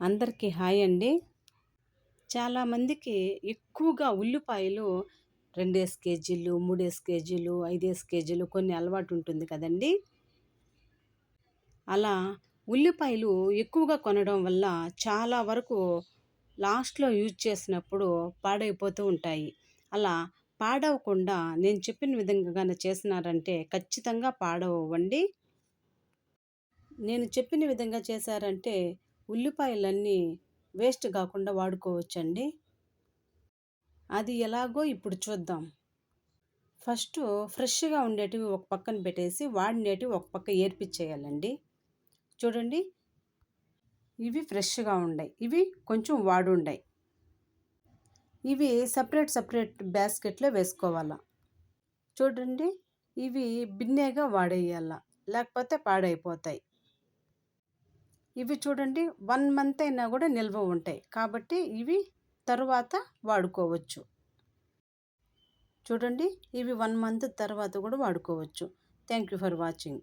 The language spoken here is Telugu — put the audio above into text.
అందరికీ హాయ్ అండి. చాలామందికి ఎక్కువగా ఉల్లిపాయలు రెండేసి కేజీలు మూడేసి కేజీలు ఐదేసి కేజీలు కొన్ని అలవాటు ఉంటుంది కదండి. అలా ఉల్లిపాయలు ఎక్కువగా కొనడం వల్ల చాలా వరకు లాస్ట్లో యూజ్ చేసినప్పుడు పాడైపోతూ ఉంటాయి. అలా పాడవకుండా నేను చెప్పిన విధంగా చేసినారంటే ఖచ్చితంగా పాడవండి నేను చెప్పిన విధంగా చేశారంటే ఉల్లిపాయలన్నీ వేస్ట్ కాకుండా వాడుకోవచ్చండి. అది ఎలాగో ఇప్పుడు చూద్దాం. ఫస్ట్ ఫ్రెష్గా ఉండేటివి ఒక పక్కన పెట్టేసి వాడినేటివి ఒక పక్క ఏర్పించేయాలండి. చూడండి. ఇవి ఫ్రెష్గా ఉన్నాయి ఇవి కొంచెం వాడుండాయి. ఇవి సపరేట్ సపరేట్ బాస్కెట్లో వేసుకోవాలా. చూడండి. ఇవి బిన్నేగా వాడేయాల. లేకపోతే పాడైపోతాయి. ఇవి చూడండి వన్ మంత్ అయినా కూడా నిల్వ ఉంటాయి. కాబట్టి ఇవి తరువాత వాడుకోవచ్చు. చూడండి ఇవి వన్ మంత్ తర్వాత కూడా వాడుకోవచ్చు. Thank you for watching.